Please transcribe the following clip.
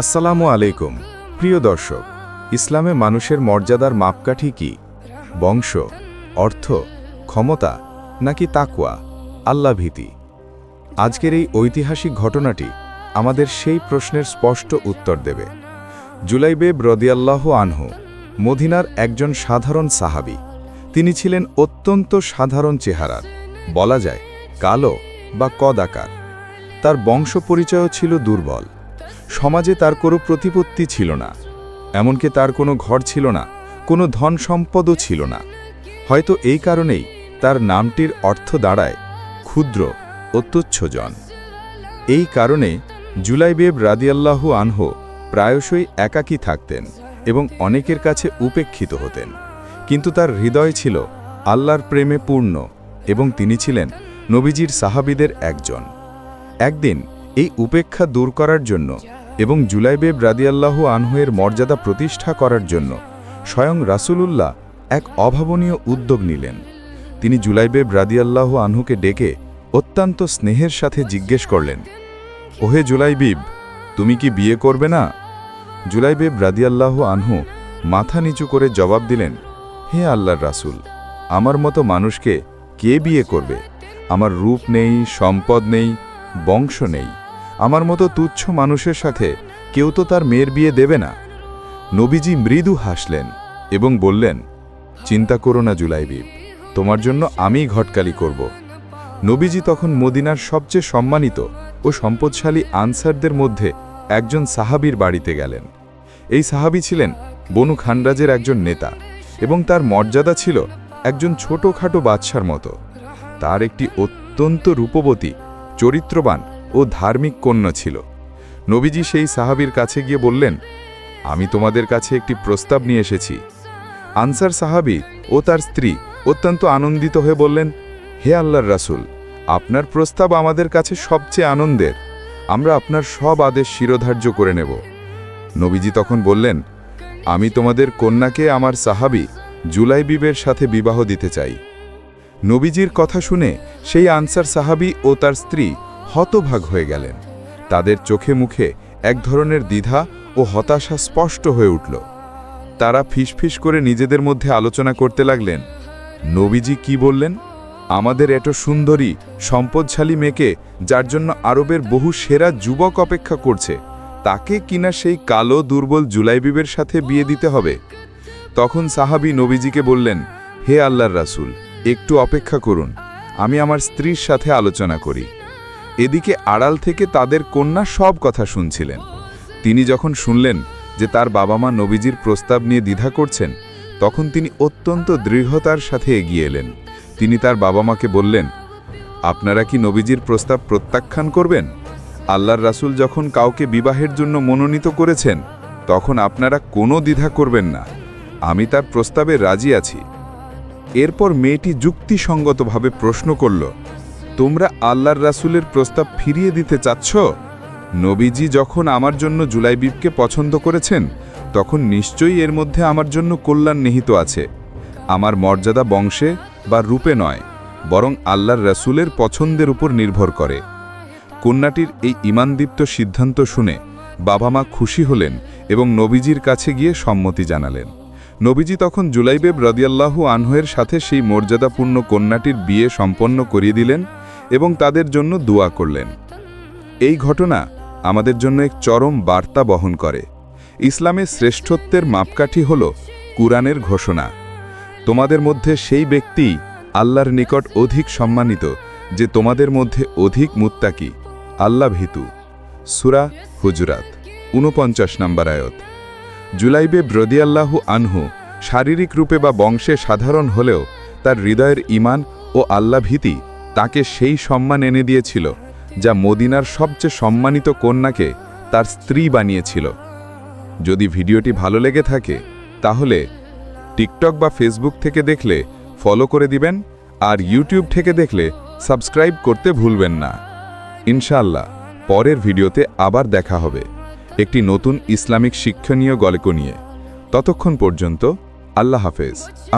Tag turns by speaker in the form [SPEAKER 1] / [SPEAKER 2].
[SPEAKER 1] আসসালামু আলাইকুম। প্রিয় দর্শক, ইসলামে মানুষের মর্যাদার মাপকাঠি কি? বংশ, অর্থ, ক্ষমতা, নাকি তাকুয়া আল্লাহ ভীতি। আজকের এই ঐতিহাসিক ঘটনাটি আমাদের সেই প্রশ্নের স্পষ্ট উত্তর দেবে। জুলাইবেব রদিয়াল্লাহ আনহু, মদিনার একজন সাধারণ সাহাবি। তিনি ছিলেন অত্যন্ত সাধারণ চেহারার, বলা যায় কালো বা কদাকার। তার বংশ পরিচয়ও ছিল দুর্বল। সমাজে তার কোনো প্রতিপত্তি ছিল না, এমনকি তার কোনো ঘর ছিল না, কোনো ধন সম্পদও ছিল না। হয়তো এই কারণেই তার নামটির অর্থ দাঁড়ায় ক্ষুদ্র ও তুচ্ছজন। এই কারণে জুলাইবেব রাদিয়াল্লাহু আনহো প্রায়শই একাকী থাকতেন এবং অনেকের কাছে উপেক্ষিত হতেন। কিন্তু তার হৃদয় ছিল আল্লাহর প্রেমে পূর্ণ এবং তিনি ছিলেন নবীজির সাহাবিদের একজন। একদিন এই উপেক্ষা দূর করার জন্য এবং জুলাইবেব রাদিয়াল্লাহু আনহুয়ের মর্যাদা প্রতিষ্ঠা করার জন্য স্বয়ং রাসূলুল্লাহ এক অভাবনীয় উদ্যোগ নিলেন। তিনি জুলাইবেব রাদিয়াল্লাহু আনহুকে ডেকে অত্যন্ত স্নেহের সাথে জিজ্ঞেস করলেন, ওহে জুলাইবিব, তুমি কি বিয়ে করবে না? জুলাইবেব রাদিয়াল্লাহু আনহু মাথা নিচু করে জবাব দিলেন, হে আল্লাহর রাসূল, আমার মতো মানুষকে কে বিয়ে করবে? আমার রূপ নেই, সম্পদ নেই, বংশ নেই। আমার মতো তুচ্ছ মানুষের সাথে কেউ তো তার মেয়ের বিয়ে দেবে না। নবীজি মৃদু হাসলেন এবং বললেন, চিন্তা করো না জুলাইবিব তোমার জন্য আমিই ঘটকালি করব। নবীজি তখন মদিনার সবচেয়ে সম্মানিত ও সম্পদশালী আনসারদের মধ্যে একজন সাহাবীর বাড়িতে গেলেন। এই সাহাবী ছিলেন বনু খানরাজের একজন নেতা এবং তার মর্যাদা ছিল একজন ছোটখাটো বাদশার মতো। তার একটি অত্যন্ত রূপবতী, চরিত্রবান ও ধার্মিক কন্যা ছিল। নবীজি সেই সাহাবীর কাছে গিয়ে বললেন, আমি তোমাদের কাছে একটি প্রস্তাব নিয়ে এসেছি। আনসার সাহাবী ও তার স্ত্রী অত্যন্ত আনন্দিত হয়ে বললেন, হে আল্লাহর রাসুল, আপনার প্রস্তাব আমাদের কাছে সবচেয়ে আনন্দের। আমরা আপনার সব আদেশ শিরোধার্য করে নেব। নবীজি তখন বললেন, আমি তোমাদের কন্যাকে আমার সাহাবী জুলাইবিবের সাথে বিবাহ দিতে চাই। নবীজির কথা শুনে সেই আনসার সাহাবী ও তার স্ত্রী হতভাগ হয়ে গেলেন। তাদের চোখে মুখে এক ধরনের দ্বিধা ও হতাশা স্পষ্ট হয়ে উঠল। তারা ফিসফিস করে নিজেদের মধ্যে আলোচনা করতে লাগলেন, নবীজি কি বললেন? আমাদের এত সুন্দরী, সম্পদশালী মেয়েকে যার জন্য আরবের বহু সেরা যুবক অপেক্ষা করছে, তাকে কিনা সেই কালো, দুর্বল জুলাইবিবের সাথে বিয়ে দিতে হবে? তখন সাহাবী নবীজিকে বললেন, হে আল্লাহর রাসূল, একটু অপেক্ষা করুন, আমি আমার স্ত্রীর সাথে আলোচনা করি। এদিকে আড়াল থেকে তাদের কন্যা সব কথা শুনছিলেন। তিনি যখন শুনলেন যে তার বাবা মা নবীজির প্রস্তাব নিয়ে দ্বিধা করছেন, তখন তিনি অত্যন্ত দৃঢ়তার সাথে এগিয়ে এলেন। তিনি তার বাবা মাকে বললেন, আপনারা কি নবীজির প্রস্তাব প্রত্যাখ্যান করবেন? আল্লাহর রাসূল যখন কাউকে বিবাহের জন্য মনোনীত করেছেন, তখন আপনারা কোনো দ্বিধা করবেন না। আমি তার প্রস্তাবে রাজি আছি। এরপর মেয়েটি যুক্তিসঙ্গতভাবে প্রশ্ন করল তোমরা আল্লাহর রাসূলের প্রস্তাব ফিরিয়ে দিতে চাচ্ছ? নবীজি যখন আমার জন্য জুলাইবিবকে পছন্দ করেছেন, তখন নিশ্চয়ই এর মধ্যে আমার জন্য কল্যাণ নিহিত আছে। আমার মর্যাদা বংশে বা রূপে নয়, বরং আল্লাহর রাসূলের পছন্দের উপর নির্ভর করে। কন্যাটির এই ইমানদীপ্ত সিদ্ধান্ত শুনে বাবা মা খুশি হলেন এবং নবীজির কাছে গিয়ে সম্মতি জানালেন। নবীজি তখন জুলাইবেব রদিয়াল্লাহু আনহের সাথে সেই মর্যাদাপূর্ণ কন্যাটির বিয়ে সম্পন্ন করিয়ে দিলেন এবং তাদের জন্য দোয়া করলেন। এই ঘটনা আমাদের জন্য এক চরম বার্তা বহন করে। ইসলামের শ্রেষ্ঠত্বের মাপকাঠি হল কুরআনের ঘোষণা। তোমাদের মধ্যে সেই ব্যক্তি আল্লাহর নিকট অধিক সম্মানিত যে তোমাদের মধ্যে অধিক মুত্তাকি, আল্লাহ ভীতু। সুরা হুজরাত, ঊনপঞ্চাশ নম্বর আয়ত। জুলাইবে ব্রদিয়াল্লাহু আনহু শারীরিক রূপে বা বংশে সাধারণ হলেও তার হৃদয়ের ইমান ও আল্লাহ ভীতি তাকে সেই সম্মান এনে দিয়েছিল, যা মদিনার সবচেয়ে সম্মানিত কন্যাকে তার স্ত্রী বানিয়েছিল। যদি ভিডিওটি ভালো লেগে থাকে, তাহলে টিকটক বা ফেসবুক থেকে দেখলে ফলো করে দিবেন, আর ইউটিউব থেকে দেখলে সাবস্ক্রাইব করতে ভুলবেন না। ইনশাল্লাহ পরের ভিডিওতে আবার দেখা হবে একটি নতুন ইসলামিক শিক্ষণীয় গল্প নিয়ে। ততক্ষণ পর্যন্ত, আল্লাহ হাফেজ।